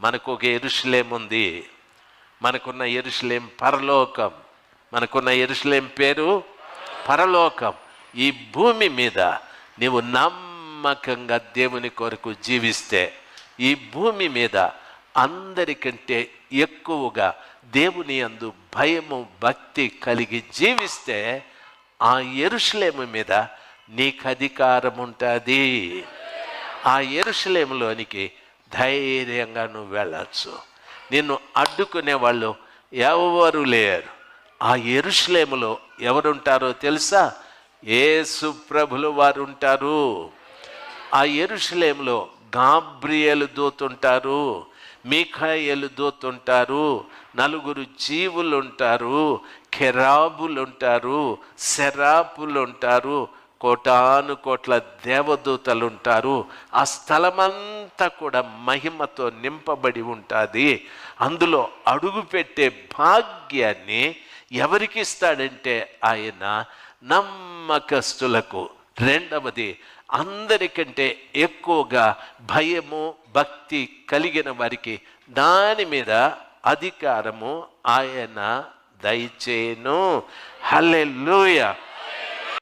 మనకు ఒక ఎరుషులేం ఉంది మనకున్న ఎరుషులేం పరలోకం. మనకున్న ఎరుషులేం పేరు? పరలోకం. ఈ భూమి మీద నీవు నమ్మకంగా దేవుని కొరకు జీవిస్తే ఈ భూమి మీద అందరికంటే ఎక్కువగా దేవుని అందు భయము భక్తి కలిగి జీవిస్తే ఆ ఎరుషులేము మీద నీకు అధికారం ఉంటుంది ఆ ఎరుషులేములోనికి ధైర్యంగా నువ్వు వెళ్ళచ్చు. నిన్ను అడ్డుకునే వాళ్ళు ఎవరు లేరు. ఆ ఎరుశ్లేములో ఎవరుంటారో తెలుసా? ఏసు ప్రభులు వారు ఉంటారు ఆ ఎరుశ్లేములో గాబ్రియలు దూతుంటారు మీఖాయలు దూతుంటారు నలుగురు జీవులు ఉంటారు కెరాబులు ఉంటారు శరాపులు ఉంటారు కోటాను కోట్ల దేవదూతలు ఉంటారు ఆ స్థలమంతా కూడా మహిమతో నింపబడి ఉంటుంది. అందులో అడుగుపెట్టే భాగ్యాన్ని ఎవరికి ఇస్తాడంటే ఆయన నమ్మకస్తులకు. రెండవది అందరికంటే ఎక్కువగా భయము భక్తి కలిగిన వారికి దాని మీద అధికారము ఆయన దయచేను. హలెల్లుయా!